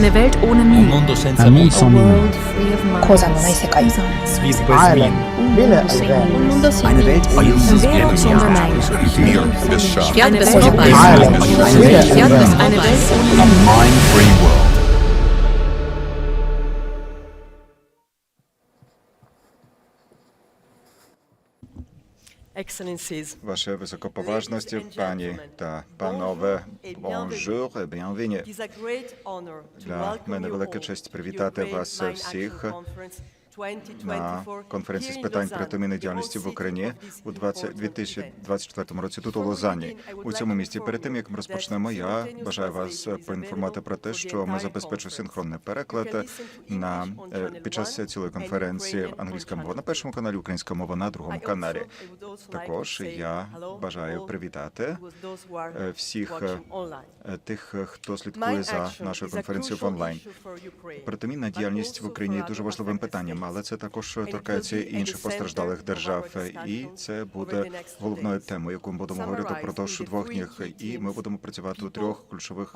Eine Welt ohne Mine. Cosa non sekai. Eine Welt ohne eine Welt ohne A mine-free world. Ваше високоповажності, пані та панове, honor to Для мене велика честь привітати вас всіх на конференції з питань the діяльності в Україні у 20 important event. 2024 році тут у Лозанні. У цьому місті перед тим як ми розпочнемо, я бажаю вас поінформувати про те, що ми забезпечуємо синхронний переклад на е, під час цілої конференції англійська мова на першому каналі, українська мова на другому каналі. Також я бажаю привітати е, всіх е, тих, хто слідкує за нашою конференцією в онлайн. Протимінна діяльність в Україні є дуже важливим питанням, але це також торкається інших постраждалих держав. І це буде головною темою, яку ми будемо говорити впродовж двох днів. І ми будемо працювати у трьох ключових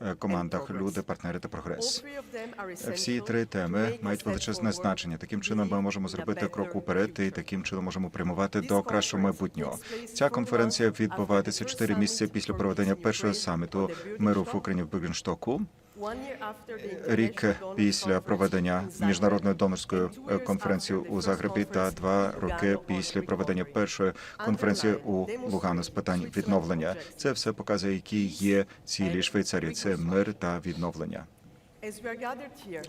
е, командах: люди, партнери та прогрес. Всі три теми мають величезне значення. Таким чином, ми можемо зробити крок уперед, і таким чином можемо прямувати до кращого майбутнього. Ця конференція відбуватиметься чотири місяці після проведення першого саміту миру в Україні в Бюргенштоку. Рік після проведення міжнародної донорської е, конференції у Загребі та два роки після проведення першої конференції у Лугану з питань відновлення. Це все показує, які є цілі Швейцарії. Це мир та відновлення.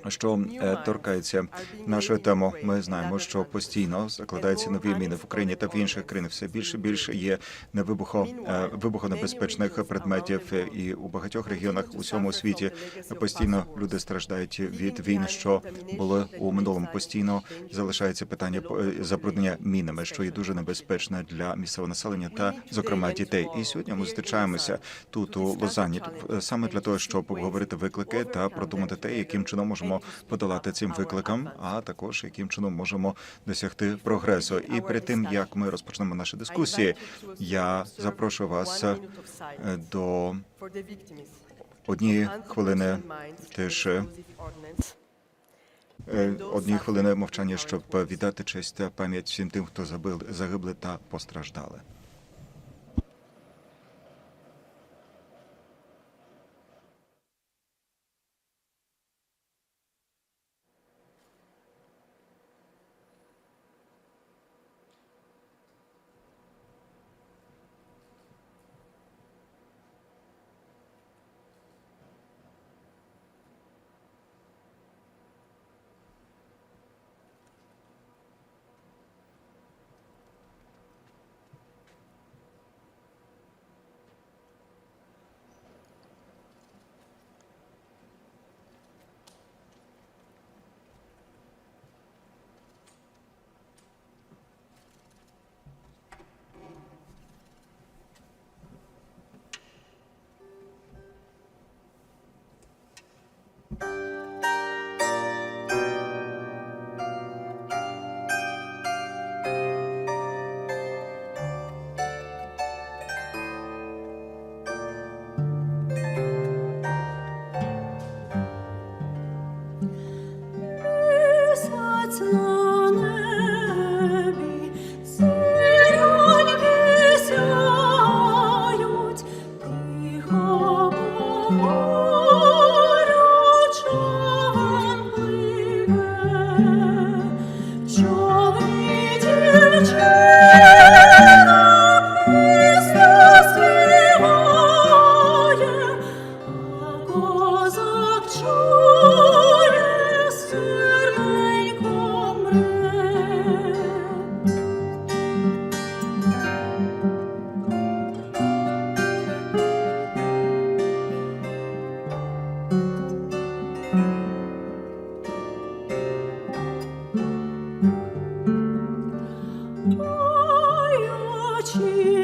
Що е, торкається нашої теми, ми знаємо, що постійно закладаються нові міни в Україні та в інших країнах. Все більше і більше є невибухо е, вибухонебезпечних предметів, і у багатьох регіонах у всьому світі постійно люди страждають від війн, що були у минулому. Постійно залишається питання е, забруднення мінами, що є дуже небезпечне для місцевого населення та, зокрема, дітей. І сьогодні ми зустрічаємося тут у Лозанні саме для того, щоб обговорити виклики та продумати те, яким чином можемо подолати цим викликам, а також яким чином можемо досягти прогресу. І перед тим як ми розпочнемо наші дискусії, я запрошую вас е, до однієї хвилини тиші. Е, однієї хвилини мовчання, щоб віддати честь пам'ять всім тим, хто загибли та постраждали. 去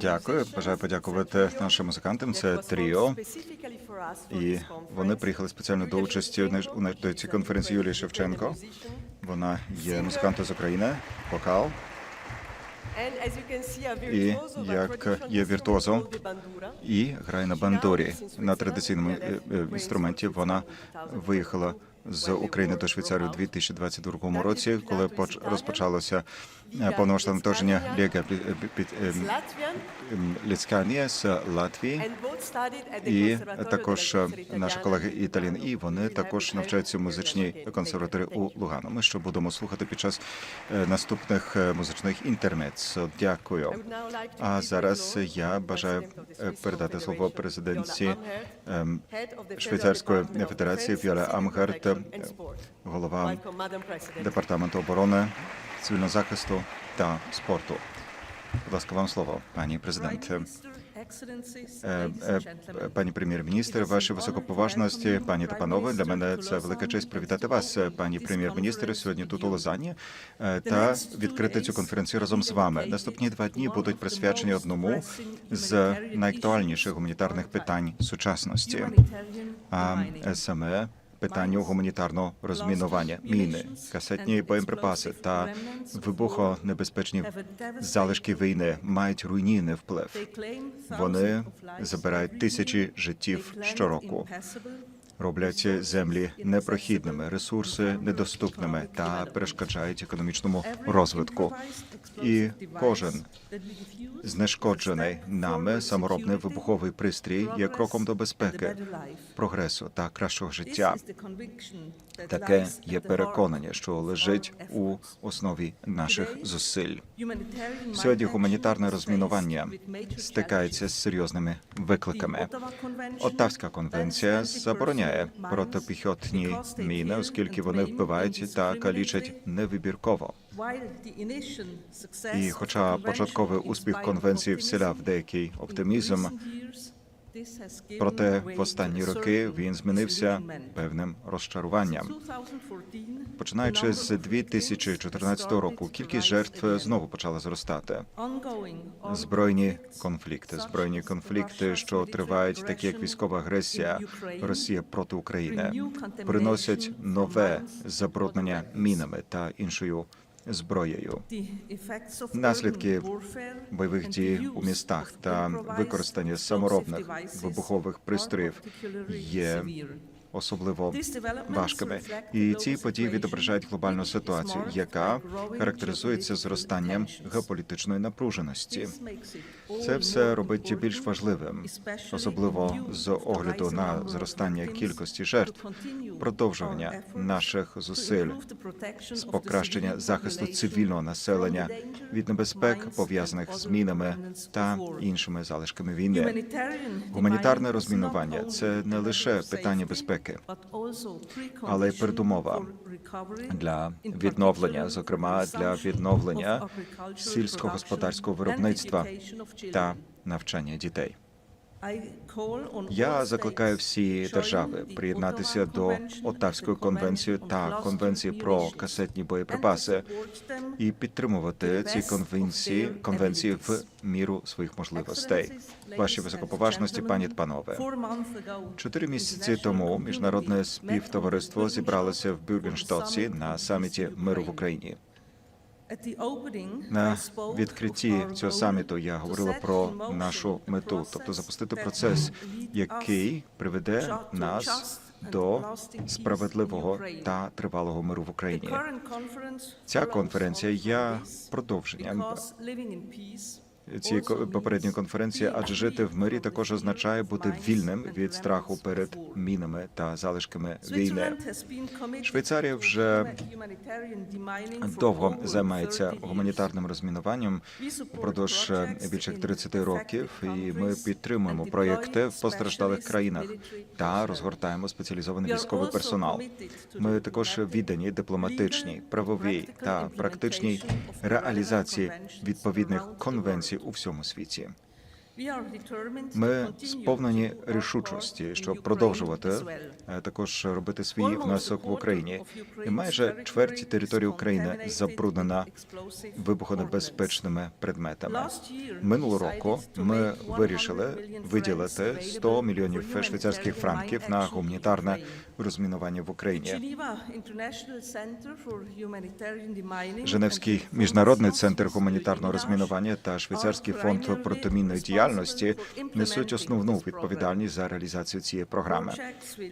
Дякую. Бажаю подякувати нашим музикантам. Це тріо. І вони приїхали спеціально до участі у цій конференції Юлії Шевченко. Вона є музикантом з України, вокал. І як є віртуозом, і грає на бандурі на традиційному е, е, інструменті. Вона виїхала з України до Швейцарії у 2022 році, коли поч- розпочалося е, під, під, It's Ліцканія з Латвії. І також е, наші колеги Lugano. і вони також навчаються в музичній консерваторії у. Лугану. Ми що будемо слухати під час е, наступних е, музичних інтермець. Дякую. А зараз я бажаю е, передати слово президентці ем, Швейцарської Федерації and Sport. голова департаменту оборони, цивільного захисту та спорту. Будь ласка, вам слово, пані президент. Е, е, Пані прем'єр-міністр, ваші високоповажності, пані та панове, для мене це велика честь привітати вас, е, пані прем'єр-міністр, сьогодні тут у Лозанні е, та відкрити цю конференцію разом з вами. Наступні два дні будуть присвячені одному з найактуальніших гуманітарних питань сучасності, а саме питанню гуманітарного розмінування, міни, касетні боєприпаси та вибухонебезпечні залишки війни мають руйнівний вплив. Вони забирають тисячі життів щороку, роблять землі непрохідними, ресурси недоступними та перешкоджають економічному розвитку. І кожен знешкоджений нами саморобний вибуховий пристрій є кроком до безпеки, прогресу та кращого життя. Таке є переконання, що лежить у основі наших зусиль. Сьогодні гуманітарне розмінування стикається з серйозними викликами. Оттавська конвенція забороняє протипіхотні міни, оскільки вони вбивають та калічать невибірково. І хоча початковий успіх конвенції вселяв деякий оптимізм, проте в останні роки він змінився певним розчаруванням. Починаючи з 2014 року, кількість жертв знову почала зростати. Збройні конфлікти, збройні конфлікти, що тривають, такі як військова агресія Росія проти України, приносять нове забруднення мінами та іншою зброєю. Наслідки бойових дій у містах та використання саморобних вибухових пристроїв є особливо важкими. І ці події відображають глобальну ситуацію, яка характеризується зростанням геополітичної напруженості. Це все робить більш важливим, особливо з огляду на зростання кількості жертв, продовжування наших зусиль з покращення захисту цивільного населення від небезпек, пов'язаних з мінами та іншими залишками війни. Гуманітарне розмінування це не лише питання безпеки, але й передумова для відновлення, зокрема для відновлення сільськогосподарського виробництва та навчання дітей. Я закликаю всі держави приєднатися до Оттавської конвенції та конвенції про касетні боєприпаси і підтримувати ці конвенції конвенції в міру своїх можливостей. Ваші високоповажності, пані та панове. Чотири місяці тому міжнародне співтовариство зібралося в Бюргенштоці на саміті миру в Україні. На відкритті цього саміту я говорила про нашу мету, тобто запустити процес, який приведе нас до справедливого та тривалого миру в Україні. Ця конференція є продовженням цієї попередньої конференції, адже жити в мирі також означає бути вільним від страху перед мінами та залишками війни. Швейцарія вже довго займається гуманітарним розмінуванням впродовж е, більше як 30 років, і ми підтримуємо проєкти в постраждалих країнах та розгортаємо спеціалізований військовий персонал. Ми також віддані дипломатичній, правовій та практичній реалізації відповідних конвенцій у всьому світі. Ми сповнені рішучості, щоб продовжувати е, також робити свій внесок в Україні. І майже чверть території України забруднена вибухонебезпечними предметами. Минулого року ми вирішили виділити 100 мільйонів швейцарських франків на гуманітарне розмінування в Україні. Женевський міжнародний центр гуманітарного розмінування та швейцарський фонд протимінної діяльності несуть основну відповідальність за реалізацію цієї програми.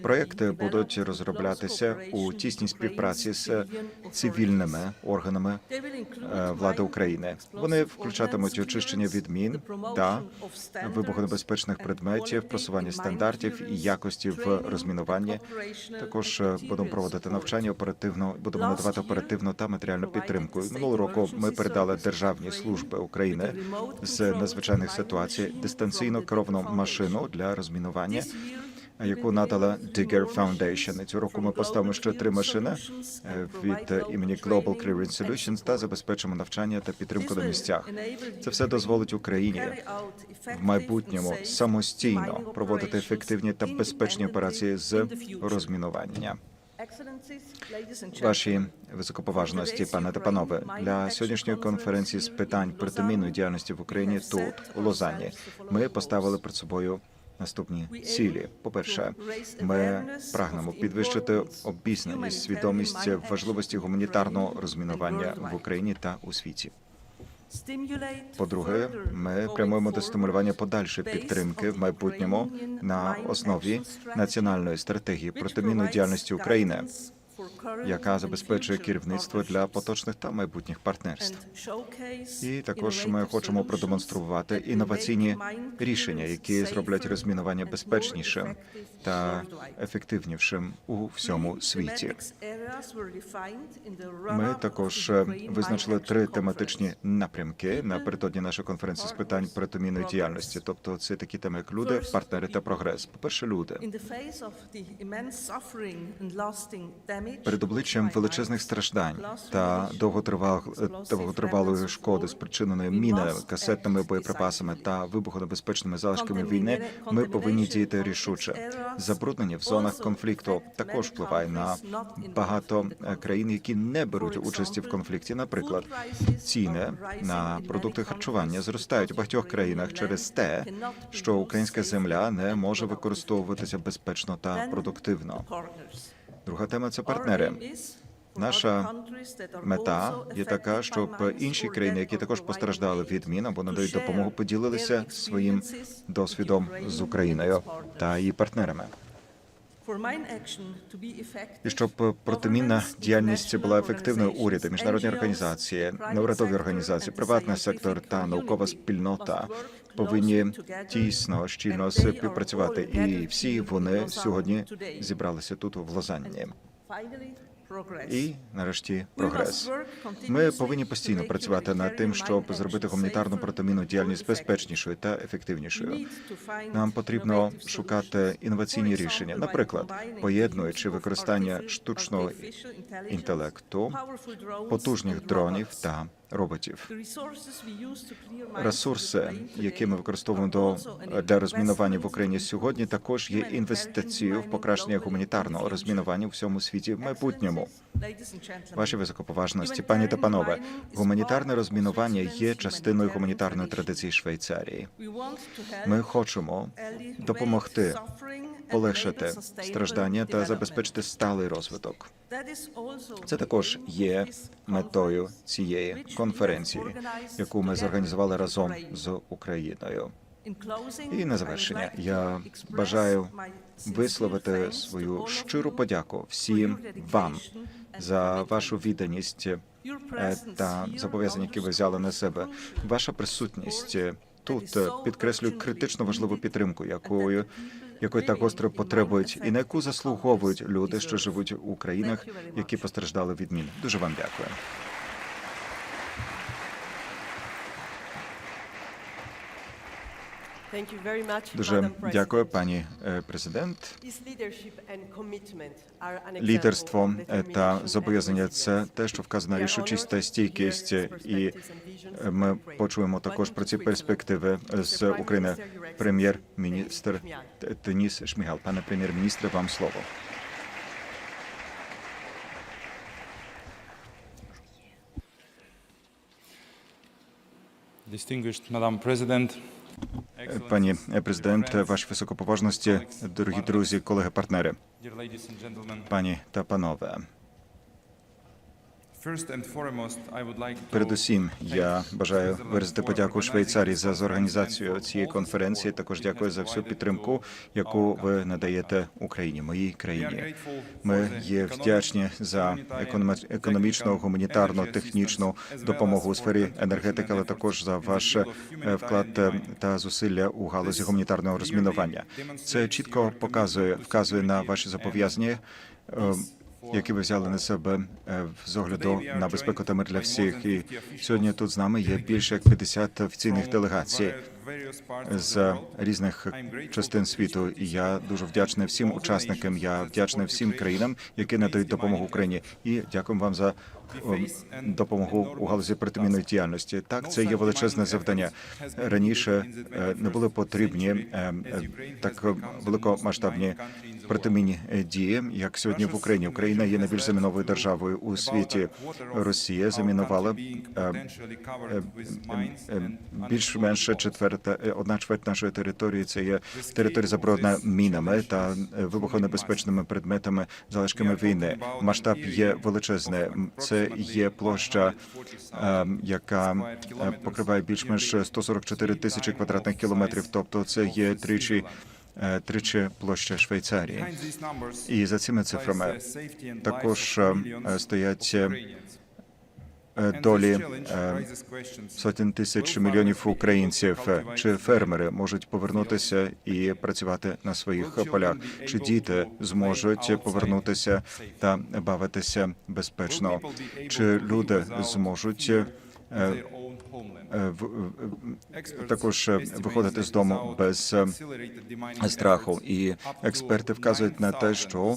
Проекти будуть розроблятися у тісній співпраці з цивільними органами е, влади України. Вони включатимуть очищення від мін та вибухонебезпечних предметів, просування стандартів і якості в розмінуванні. Також е, будемо проводити навчання оперативно, будемо надавати оперативну та матеріальну підтримку. Минулого року ми передали державні служби України з надзвичайних ситуацій дистанційно керовану машину для розмінування. Яку надала Digger Foundation. Цього року ми поставимо ще три машини е, від імені Global Clearance Solutions та забезпечимо навчання та підтримку на місцях. Це все дозволить Україні в майбутньому самостійно проводити ефективні та безпечні операції з розмінування. Ваші високоповажності, пане та панове, для сьогоднішньої конференції з питань протимінної діяльності в Україні тут у Лозанні ми поставили перед собою наступні цілі. По перше, ми прагнемо підвищити обізнаність, свідомість важливості гуманітарного розмінування в Україні та у світі. По-друге, ми прямуємо до стимулювання подальшої підтримки в майбутньому на основі національної стратегії протимінної діяльності України, яка забезпечує керівництво для поточних та майбутніх партнерств. І також ми хочемо продемонструвати інноваційні рішення, які зроблять розмінування безпечнішим та ефективнішим у всьому світі. Ми також е, визначили три тематичні напрямки напередодні нашої конференції з питань протимінної діяльності. Тобто, це такі теми, як люди, партнери та прогрес. По перше, люди перед обличчям величезних страждань та довготривал- довготривалої шкоди, спричиненої мінами, касетними боєприпасами та вибухонебезпечними залишками війни. Ми повинні діяти рішуче. Забруднення в зонах конфлікту також впливає на багато е, країн, які не беруть участі в конфлікті. Наприклад, ціни на продукти харчування зростають у багатьох країнах через те, що українська земля не може використовуватися безпечно та продуктивно. Друга тема це партнери. Наша мета є така, щоб інші країни, які також постраждали від мін або надають допомогу, поділилися своїм досвідом з Україною та її партнерами. І щоб протимінна діяльність була ефективною, уряди, міжнародні організації, неурядові організації, приватний сектор та наукова спільнота повинні тісно щільно співпрацювати. І всі вони сьогодні зібралися тут в Лозанні. І нарешті прогрес. Ми повинні постійно працювати над тим, щоб зробити гуманітарну протимінну діяльність безпечнішою та ефективнішою. Нам потрібно шукати інноваційні рішення, наприклад, поєднуючи використання штучного інтелекту, потужних дронів та роботів. Ресурси, які ми використовуємо до для розмінування в Україні сьогодні, також є інвестицією в покращення гуманітарного розмінування у всьому світі в майбутньому. Ваші високоповажності, пані та панове, гуманітарне розмінування є частиною гуманітарної традиції Швейцарії. Ми хочемо допомогти полегшити страждання та забезпечити сталий розвиток. Це також є метою цієї конференції, яку ми зорганізували разом з Україною. І на завершення я бажаю висловити свою щиру подяку всім вам за вашу відданість е, та зобов'язання, які ви взяли на себе. Ваша присутність тут підкреслює критично важливу підтримку, якою якої так гостро потребують, і на яку заслуговують люди, що живуть у країнах, які постраждали від мін. Дуже вам дякую. Дуже дякую, President. пані е, президент. His leadership and commitment are an example Лідерство е, та and зобов'язання це те, що are рішучість та to стійкість. І е, ми почуємо також про to ці перспективи з України. Прем'єр-міністр Деніс Шмігал. Пане прем'єр-міністре, вам слово. Distinguished Madam President, Пані президент, ваші високоповажності, дорогі друзі, колеги, партнери, пані та панове. Передусім, я бажаю виразити подяку Швейцарії за conference зорганізацію цієї конференції. Також дякую за всю підтримку, яку ви надаєте Україні, моїй країні. Ми є вдячні за економічну, гуманітарну, технічну допомогу у сфері енергетики, але також за ваш е, вклад е, та зусилля у галузі гуманітарного розмінування. Це чітко показує, вказує на ваші зобов'язання. Які ви взяли на себе е, з огляду на безпеку та мир для всіх, і сьогодні тут з нами є більше як 50 офіційних делегацій з різних частин світу. І я дуже вдячний всім учасникам. Я вдячний всім країнам, які надають допомогу Україні. І дякуємо вам за допомогу у галузі протимінної діяльності. Так, це є величезне завдання. Раніше е, не були потрібні е, так великомасштабні протимінні дії, як сьогодні в Україні. Україна є найбільш заміновою державою у світі. Росія замінувала е, е, е, більш-менш четверта одна чверть нашої території. Це є територія забруднена мінами та вибухонебезпечними предметами, залишками війни. Масштаб є величезний. Це є площа, яка покриває більш-менш 144 тисячі квадратних кілометрів. Тобто, це є тричі тричі площа Швейцарії. І за цими цифрами також е, стоять е, долі е, сотень тисяч мільйонів українців чи фермери можуть повернутися і працювати на своїх полях. Чи діти зможуть повернутися та бавитися безпечно? Чи люди зможуть е, е, також е, виходити з дому без е, страху? І експерти вказують на те, що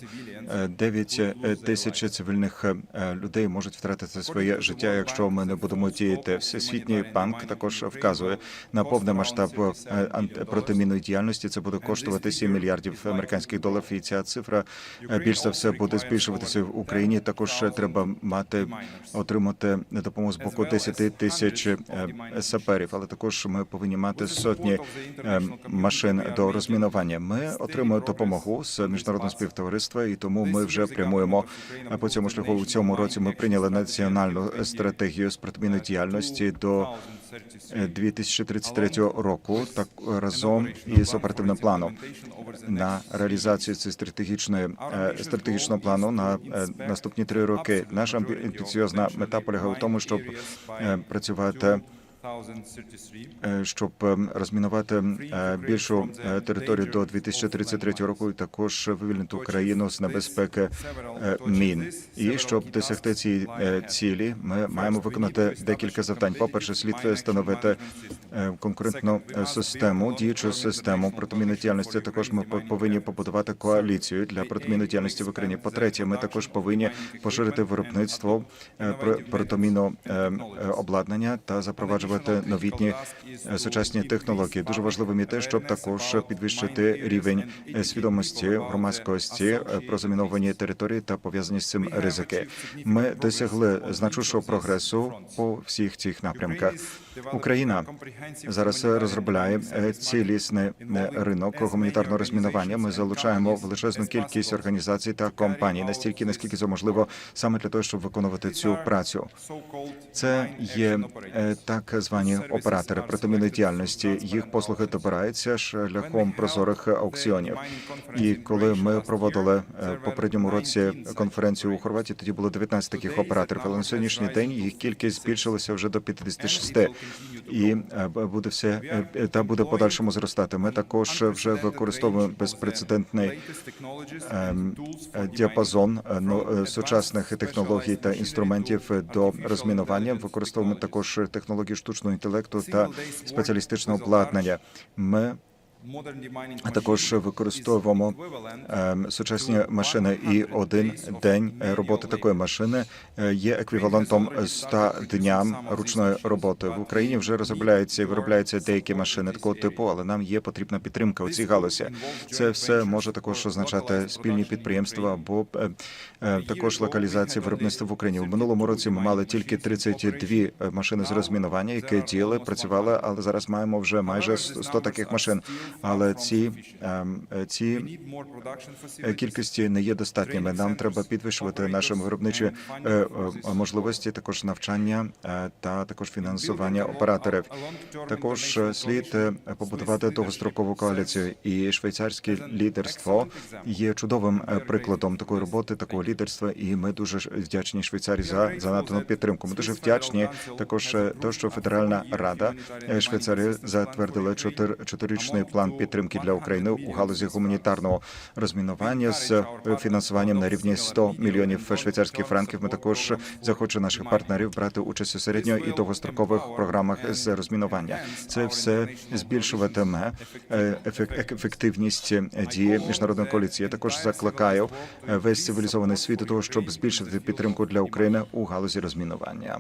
е, 9 тисяч цивільних е, людей можуть втратити своє життя, якщо ми не будемо діяти. Всесвітній банк також вказує на повний масштаб е, протимінної діяльності. Це буде коштувати 7 мільярдів американських доларів. І ця цифра е, більш за все буде збільшуватися в Україні. Також треба мати отримати допомогу з боку 10 тисяч е, саперів, але також ми повинні мати сотні е, машин до розмінування. Ми отримуємо допомогу з міжнародного співтовариства, і тому ми вже прямуємо е, по цьому шляху. У цьому році ми прийняли національну стратегію з протимінної діяльності до е, 2033 року. Так разом із оперативним планом на реалізацію цієї стратегічної е, стратегічного плану на е, наступні три роки. Наша амбіціозна мета полягає в тому, щоб е, працювати. Е, Щоб е, розмінувати е, більшу е, територію до 2033 року, і також вивільнити Україну з небезпеки мін. І щоб досягти цієї цілі, ми маємо виконати декілька завдань. По перше, слід встановити конкурентну систему, діючу систему протимінної діяльності. Також ми по- повинні побудувати коаліцію для протимінної діяльності в Україні. По третє, ми також повинні поширити виробництво про- протимінного е, е, обладнання та запроваджувати новітні е, сучасні технології. Дуже важливим є те, щоб також підвищити рівень е, свідомості громадськості е, про заміновані території та пов'язані з цим ризики. Ми досягли значущого прогресу по всіх цих напрямках. Україна зараз розробляє цілісний ринок гуманітарного розмінування. Ми залучаємо величезну кількість організацій та компаній, настільки наскільки це можливо, саме для того, щоб виконувати цю працю. Це є так звані оператори протимінної діяльності. Їх послуги добираються шляхом прозорих аукціонів. І коли ми проводили е, попередньому році конференцію у Хорватії, тоді було 19 таких операторів. Але на сьогоднішній день їх кількість збільшилася вже до 56. І е, буде все е, та буде подальшому зростати. Ми також вже використовуємо безпрецедентний ем, е, діапазон ну, сучасних технологій та інструментів до розмінування. Використовуємо також технології штучного інтелекту та спеціалістичного обладнання. Ми а також використовуємо ем, сучасні машини, і один день роботи такої машини е, є еквівалентом 100 дням ручної роботи. В Україні вже розробляються і виробляються деякі машини такого типу, але нам є потрібна підтримка у цій галузі. Це все може також означати спільні підприємства або е, е, також локалізація виробництва в Україні. У минулому році ми мали тільки 32 машини з розмінування, які діяли, працювали, але зараз маємо вже майже 100 таких машин. Але ці ем, ці е, кількості не є достатніми. Нам треба підвищувати наші виробничі е, е, можливості, також навчання та також фінансування операторів. Також слід побудувати довгострокову коаліцію, і швейцарське лідерство є чудовим прикладом такої роботи, такого лідерства. І ми дуже вдячні Швейцарії за за надану підтримку. Ми дуже вдячні також то, що Федеральна Рада Швейцарії затвердила чотир чотирирічний план підтримки для України у галузі гуманітарного розмінування з е, фінансуванням на рівні 100 мільйонів швейцарських франків. Ми також захочемо наших партнерів брати участь у середньо і довгострокових програмах з розмінування. Це все збільшуватиме е, ефективність дії міжнародної коаліції. Я також закликаю е, весь цивілізований світ до того, щоб збільшити підтримку для України у галузі розмінування.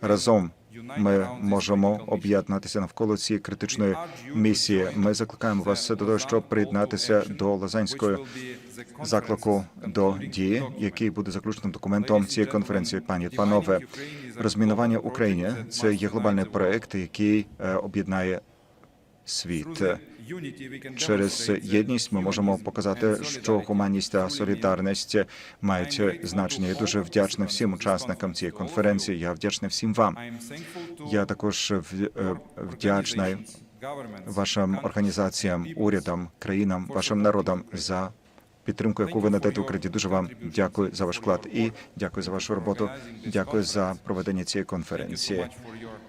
Разом ми можемо об'єднатися навколо цієї критичної місії. Ми закликаємо вас до того, щоб приєднатися до Лозанської заклику до дії, який буде заключеним документом цієї конференції. Пані панове, розмінування України. Це є глобальний проект, який е, об'єднає світ. Через єдність ми можемо показати, що гуманність та солідарність мають значення. Я дуже вдячний всім учасникам цієї конференції. Я вдячний всім вам. Я також е, вдячний вашим організаціям, урядам, країнам, вашим народам за підтримку, яку ви надаєте Україні. Дуже вам дякую за ваш вклад і дякую за вашу роботу. Дякую за проведення цієї конференції.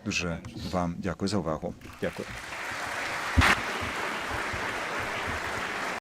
Дуже вам дякую за увагу. Дякую.